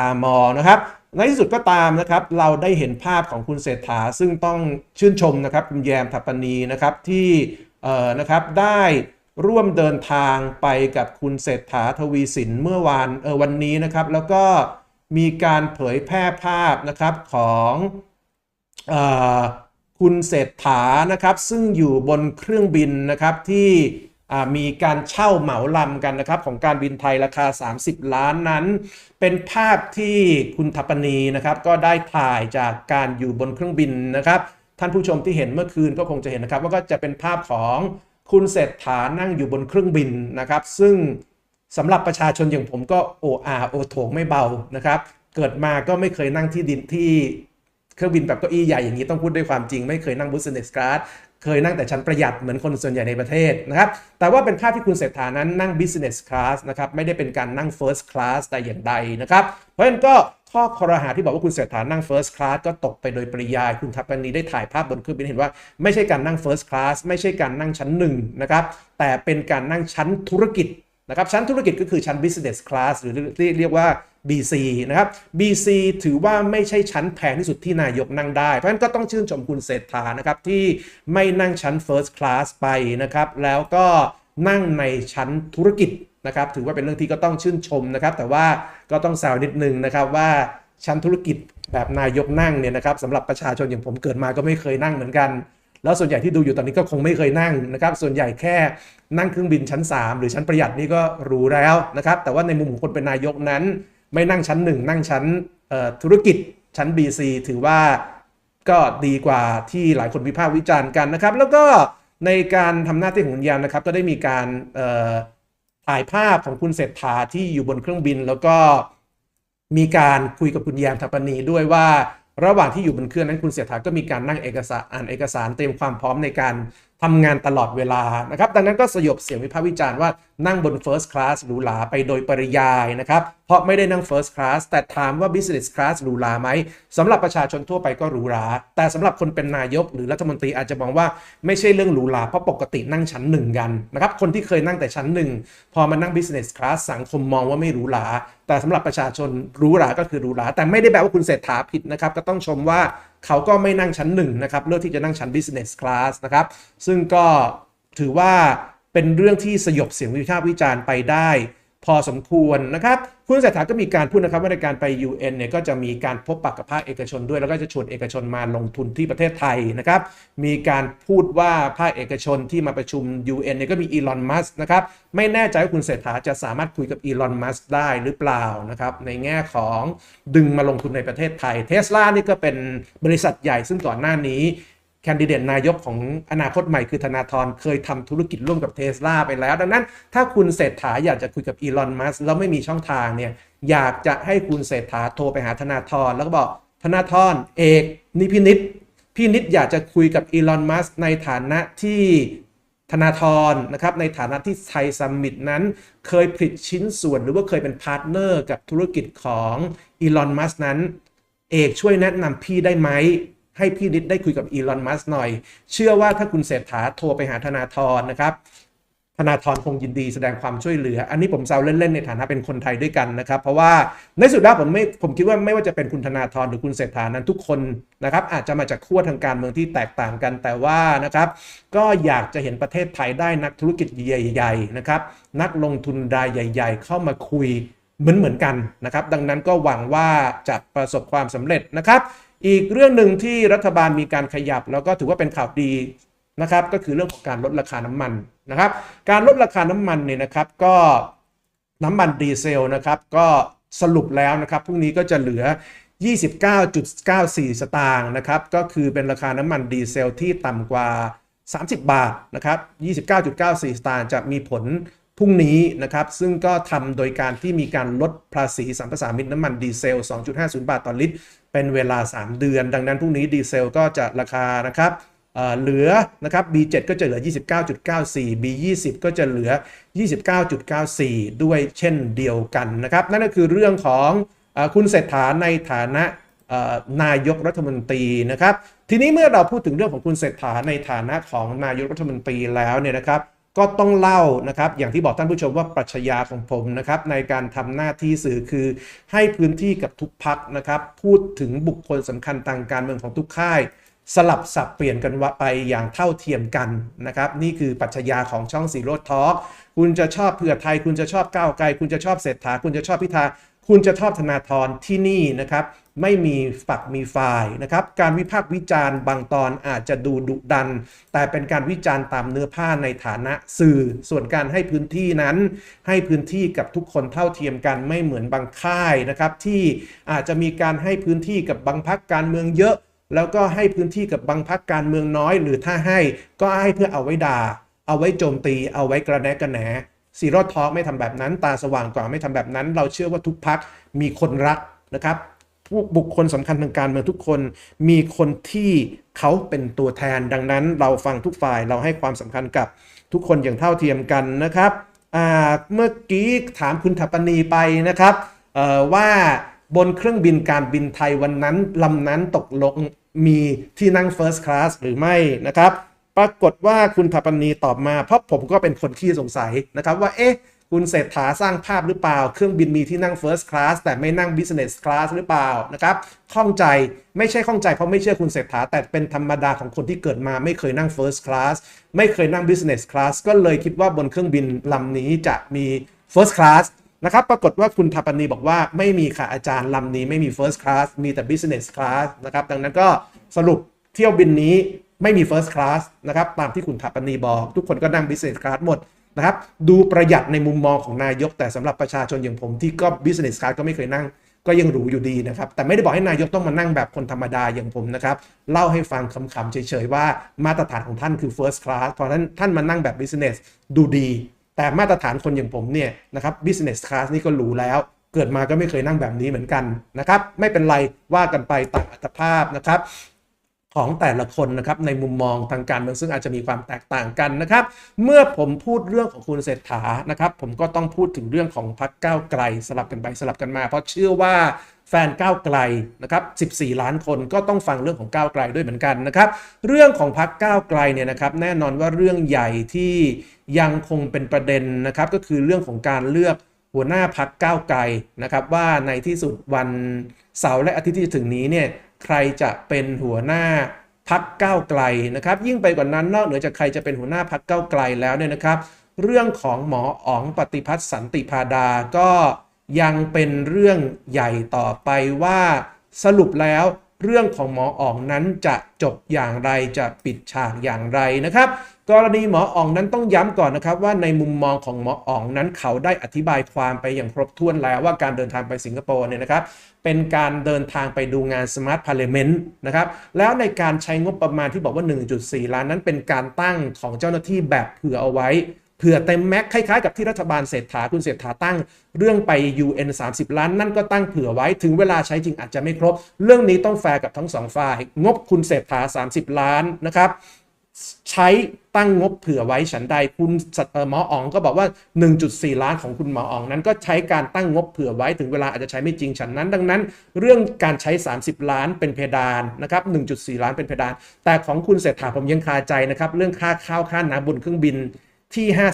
ตามมองนะครับ ในที่สุดก็ตามนะครับ เราได้เห็นภาพของคุณเศรษฐา ซึ่งต้องชื่นชมนะครับคุณแยมถัปปนีนะครับที่เอ่อนะครับได้ร่วมเดินทางไปกับคุณเศรษฐาทวีสินเมื่อวานเออวันนี้นะครับ แล้วก็มีการเผยแพร่ภาพนะครับของเอ่อคุณเศรษฐานะครับ ซึ่งอยู่บนเครื่องบินนะครับที่ มีการเช่าเหมาลำกันนะครับของการบินไทยราคา 30 ล้านนั้น เป็นภาพที่คุณทัปนีนะครับก็ได้ถ่ายจากการอยู่บนเครื่องบินนะครับ ท่านผู้ชมที่เห็นเมื่อคืนก็คงจะเห็นนะครับ ว่าก็จะเป็นภาพของคุณเศรษฐานั่งอยู่บนเครื่องบินนะครับ ซึ่งสำหรับประชาชนอย่างผมก็โออาโอโถงไม่เบานะครับ เกิดมาก็ไม่เคยนั่งที่ดินที่เครื่องบินแบบเก้าอี้ใหญ่อย่างนี้ต้องพูดด้วยความจริง ไม่เคยนั่ง business class เคยนั่งแต่ชั้นประหยัดเหมือนคนส่วนใหญ่ในประเทศนะครับ แต่ว่าเป็นภาพที่คุณเศรษฐานั้นนั่ง business class นะครับ ไม่ได้เป็นการนั่ง first class แต่อย่างใดนะครับ เพราะฉะนั้นก็ข้อคอรหาที่บอกว่าคุณเศรษฐานั่ง first class ก็ตกไปโดยปริยาย คุณทัพปนีได้ถ่ายภาพบนเครื่องบินเห็นว่าไม่ใช่การนั่ง first class ไม่ใช่การนั่งชั้นหนึ่งนะครับ แต่เป็นการนั่งชั้นธุรกิจนะครับ ชั้นธุรกิจก็คือชั้น business class หรือที่เรียกว่า BC นะครับ BC ถือว่าไม่ใช่ชั้นแพงที่สุดที่นายกนั่งได้ เพราะฉะนั้นก็ต้องชื่นชมคุณเศรษฐานะครับที่ไม่นั่งชั้น first class ไปนะครับแล้วก็นั่งในชั้นธุรกิจนะครับถือว่าเป็นเรื่องที่ก็ต้องชื่นชมนะครับ แต่ว่าก็ต้องแซวนิดนึงนะครับว่าชั้นธุรกิจแบบนายกนั่งเนี่ยนะครับสำหรับประชาชนอย่างผมเกิดมาก็ไม่เคยนั่งเหมือนกัน แล้วส่วนใหญ่ที่ดูอยู่ตอนนี้ก็คงไม่เคยนั่งนะครับ ส่วนใหญ่แค่นั่งเครื่องบินชั้น 3 หรือชั้นประหยัดนี่ก็หรูแล้วนะครับ แต่ว่าในมุมของคนเป็นนายกนั้น ไม่นั่งชั้น 1 นั่งชั้นธุรกิจชั้น BC ถือว่าก็ดีกว่าที่หลายคนวิพากษ์วิจารณ์กันนะครับ แล้วก็ในการทำหน้าที่ของคุณยามนะครับ ก็ได้มีการถ่ายภาพของคุณเศรษฐาที่อยู่บนเครื่องบิน แล้วก็มีการคุยกับคุณแยมทัปปนีด้วยว่าระหว่างที่อยู่บนเครื่องนั้นคุณเสียฐาก็มีการนั่งเอกสารอ่านเอกสารเตรียมความพร้อมในการ ทำงานตลอดเวลานะครับ ดังนั้นก็สยบเสียงวิพากษ์วิจารณ์ว่านั่งบน first class หรูหราไปโดยปริยายนะครับ เพราะไม่ได้นั่ง first class แต่ถามว่า business class หรูหราไหมสำหรับประชาชนทั่วไปก็หรูหราแต่สำหรับคนเป็นนายกหรือรัฐมนตรีอาจจะมองว่าไม่ใช่เรื่องหรูหราเพราะปกตินั่งชั้นหนึ่งกันนะครับคนที่เคยนั่งแต่ชั้นหนึ่งพอมานั่ง business class สังคมมองว่าไม่หรูหรา แต่สำหรับประชาชนรู้ราก็คือรู้ราแต่ไม่ได้แปลว่าคุณเศรษฐาผิดนะครับ ก็ต้องชมว่าเขาก็ไม่นั่งชั้นหนึ่งนะครับ เลือกที่จะนั่งชั้น business class นะครับ ซึ่งก็ถือว่าเป็นเรื่องที่สยบเสียงวิพากษ์วิจารณ์ไปได้ พอสมควรนะครับคุณเศรษฐาก็มีการพูดนะครับว่าในการไป UN เนี่ยก็จะมีการพบปะกับภาคเอกชนด้วย แล้วก็จะชวนเอกชนมาลงทุนที่ประเทศไทยนะครับ มีการพูดว่าภาคเอกชนที่มาประชุม UN เนี่ยก็มีอีลอนมัสนะครับไม่แน่ใจว่าคุณเศรษฐาจะสามารถคุยกับอีลอนมัสได้หรือเปล่านะครับในแง่ของดึงมาลงทุนในประเทศไทยเทสลานี่ก็เป็นบริษัทใหญ่ซึ่งก่อนหน้านี้ คนดิเดตนายกของอนาคตใหม่คือธนาธรเคยทำธุรกิจร่วมกับเทสลาไปแล้ว ดังนั้นถ้าคุณเศรษฐาอยากจะคุยกับอีลอนมัสแล้วไม่มีช่องทางเนี่ยอยากจะให้คุณเศรษฐาโทรไปหาธนาธรแล้วก็บอกธนาธรเอกนิพินิษพี่นิดอยากจะคุยกับอีลอนมัสในฐานะที่ธนาธรนะครับในฐานะที่ไทยซัมมิตนั้น เคยผลิตชิ้นส่วนหรือว่าเคยเป็นพาร์ทเนอร์กับธุรกิจของอีลอนมัสนั้น เอกช่วยแนะนำพี่ได้ไหม ให้พี่นิดได้คุยกับอีลอนมัสหน่อย เชื่อว่าถ้าคุณเศรษฐาโทรไปหาธนาธรนะครับธนาธรคงยินดีแสดงความช่วยเหลือ อันนี้ผมแซวเล่น ๆ ในฐานะเป็นคนไทยด้วยกันนะครับ เพราะว่าในสุดแล้วผมไม่ผมคิดว่าไม่ว่าจะเป็นคุณธนาธรหรือคุณเศรษฐานั้นทุกคนนะครับ อาจจะมาจากขั้วทางการเมืองที่แตกต่างกันแต่ว่านะครับ ก็อยากจะเห็นประเทศไทยได้นักธุรกิจใหญ่ๆนะครับ นักลงทุนรายใหญ่ ๆ เข้ามาคุยเหมือนเหมือนกันนะครับ ดังนั้นก็หวังว่าจะประสบความสำเร็จนะครับ อีกเรื่องหนึ่งที่รัฐบาลมีการขยับ แล้วก็ถือว่าเป็นข่าวดีนะครับ ก็คือเรื่องของการลดราคาน้ำมันนะครับ การลดราคาน้ำมันเนี่ยนะครับก็น้ำมันดีเซลนะครับก็สรุปแล้วนะครับพรุ่งนี้ก็จะเหลือ 29.94 สตางค์นะครับ ก็คือเป็นราคาน้ำมันดีเซลที่ต่ำกว่า 30 บาทนะครับ 29.94 สตางค์จะมีผล พรุ่งนี้นะครับ ซึ่งก็ทำโดยการที่มีการลดภาษีสัมปทานมิตรน้ำมันดีเซล 2.50 บาทต่อลิตร เป็นเวลา 3 เดือน ดังนั้นพรุ่งนี้ดีเซลก็จะราคานะครับเหลือนะครับ B7 ก็จะเหลือ 29.94 B20 ก็จะเหลือ 29.94 ด้วยเช่นเดียวกันนะครับ นั่นก็คือเรื่องของอคุณเศรษฐาในฐานะนายกรัฐมนตรีนะครับ ทีนี้เมื่อเราพูดถึงเรื่องของคุณเศรษฐาในฐานะของนายกรัฐมนตรีแล้วเนี่ยนะครับ ก็ต้องเล่านะครับ อย่างที่บอกท่านผู้ชมว่าปรัชญาของผมนะครับ ในการทำหน้าที่สื่อคือให้พื้นที่กับทุกพักนะครับ พูดถึงบุคคลสำคัญทางการเมืองของทุกค่าย สลับสับเปลี่ยนกันวไปอย่างเท่าเทียมกันนะครับ นี่คือปรัชญาของช่องสีโรดทอล์กคุณจะชอบเพื่อไทย คุณจะชอบก้าวไกล คุณจะชอบเศรษฐา คุณจะชอบพิธา คุณจะชอบธนาธรที่นี่นะครับ ไม่มีฝักมีฝ่ายนะครับ การวิพากษ์วิจารณ์บางตอนอาจจะดูดุดัน แต่เป็นการวิจารณ์ตามเนื้อผ้าในฐานะสื่อ ส่วนการให้พื้นที่นั้น ให้พื้นที่กับทุกคนเท่าเทียมกันไม่เหมือนบางค่ายนะครับ ที่อาจจะมีการให้พื้นที่กับบางพักการเมืองเยอะ แล้วก็ให้พื้นที่กับบางพักการเมืองน้อย หรือถ้าให้ก็ให้เพื่อเอาไว้ด่า เอาไว้โจมตี เอาไว้กระแนะกระแหนซีโรดทอกไม่ทำแบบนั้น ตาสว่างกว่าไม่ทำแบบนั้น เราเชื่อว่าทุกพักมีคนรักนะครับผู้บุคคลสำคัญทางการเมืองทุกคน มีคนที่เขาเป็นตัวแทนดังนั้น เราฟังทุกฝ่ายเราให้ความสำคัญกับทุกคนอย่างเท่าเทียมกันนะครับเมื่อกี้ถามคุณถัปปณีไปนะครับว่า บนเครื่องบินการบินไทยวันนั้นลำนั้นตกลงมีที่นั่ง First Class หรือไม่นะครับ ปรากฏว่าคุณถัปปณีตอบมา เพราะผมก็เป็นคนขี้สงสัยนะครับว่าเอ๊ะคุณเศรษฐาสร้างภาพหรือเปล่า เครื่องบินมีที่นั่ง First Class แต่ไม่นั่ง Business Class หรือเปล่านะครับข้องใจไม่ใช่ข้องใจเพราะไม่เชื่อคุณเศรษฐา แต่เป็นธรรมดาของคนที่เกิดมาไม่เคยนั่ง First Class ไม่เคยนั่ง Business Class ก็เลยคิดว่าบนเครื่องบินลำนี้จะมี First Class นะครับ ปรากฏว่าคุณทาปนีบอกว่าไม่มีค่ะอาจารย์ลำนี้ไม่มี First Class มีแต่ Business Class นะครับ ดังนั้นก็สรุปเที่ยวบินนี้ไม่มี First Class นะครับ ตามที่คุณทาปนีบอก ทุกคนก็นั่ง Business Class หมดนะครับ ดูประหยัดในมุมมองของนายก แต่สำหรับประชาชนอย่างผมที่ก็ Business Class ก็ไม่เคยนั่งก็ยังหรูอยู่ดีนะครับ แต่ไม่ได้บอกให้นายกต้องมานั่งแบบคนธรรมดาอย่างผมนะครับ เล่าให้ฟังคำๆเฉยๆว่ามาตรฐานของท่านคือ first class เพราะฉะนั้นท่านมานั่งแบบ business ดูดี แต่มาตรฐานคนอย่างผมเนี่ยนะครับ business class นี่ก็หรูแล้ว เกิดมาก็ไม่เคยนั่งแบบนี้เหมือนกันนะครับ ไม่เป็นไรว่ากันไปตามอัตภาพนะครับ ของแต่ละคนนะครับในมุมมองทางการเมืองซึ่งอาจจะมีความแตกต่างกันนะครับ เมื่อผมพูดเรื่องของคุณเศรษฐานะครับ ผมก็ต้องพูดถึงเรื่องของพรรคก้าวไกลสลับกันไปสลับกันมา เพราะเชื่อว่าแฟนก้าวไกลนะครับ 14 ล้านคนก็ต้องฟังเรื่องของก้าวไกลด้วยเหมือนกันนะครับ เรื่องของพรรคก้าวไกลเนี่ยนะครับ แน่นอนว่าเรื่องใหญ่ที่ยังคงเป็นประเด็นนะครับ ก็คือเรื่องของการเลือกหัวหน้าพักก้าวไกลนะครับ ว่าในที่สุดวันเสาร์และอาทิตย์ที่จะถึงนี้เนี่ย ใครจะเป็นหัวหน้าพักก้าวไกลนะครับ ยิ่งไปกว่านั้นนอกเหนือจากใครจะเป็นหัวหน้าพักก้าวไกลแล้วเนี่ยนะครับ เรื่องของหมออ๋องปฏิพัฒน์สันติพาดาก็ยังเป็นเรื่องใหญ่ต่อไปว่าสรุปแล้ว เรื่องของหมออ๋องนั้นจะจบอย่างไรจะปิดฉากอย่างไรนะครับ กรณีหมออ๋องนั้นต้องย้ำก่อนนะครับว่าในมุมมองของหมออ๋องนั้นเขาได้อธิบายความไปอย่างครบถ้วนแล้วว่าการเดินทางไปสิงคโปร์เนี่ยนะครับเป็นการเดินทางไปดูงาน Smart Parliament นะครับแล้วในการใช้งบประมาณที่บอกว่า 1.4 ล้านนั้นเป็นการตั้งของเจ้าหน้าที่แบบเผื่อเอาไว้ เผื่อเต็มแม็กคล้ายๆกับที่รัฐบาลเศรษฐาคุณเศรษฐาตั้ง เรื่องไป UN 30 ล้าน นั่นก็ตั้งเผื่อไว้ถึงเวลาใช้จริงอาจจะไม่ครบ เรื่องนี้ต้องแฟร์กับทั้งสองฝ่าย งบคุณเศรษฐา 30 ล้านนะครับใช้ตั้งงบเผื่อไว้ฉันใดคุณหมออ๋องก็บอกว่า 1.4 ล้านของคุณหมออ๋องนั้นก็ใช้การตั้งงบเผื่อไว้ถึงเวลาอาจจะใช้ไม่จริงฉันนั้น ดังนั้น เรื่องการใช้ 30 ล้านเป็นเพดานนะครับ 1.4 ล้านเป็นเพดาน แต่ของคุณเศรษฐาผมยังคาใจนะครับ เรื่องค่าข้าวค่าน้ำบนเครื่องบินที่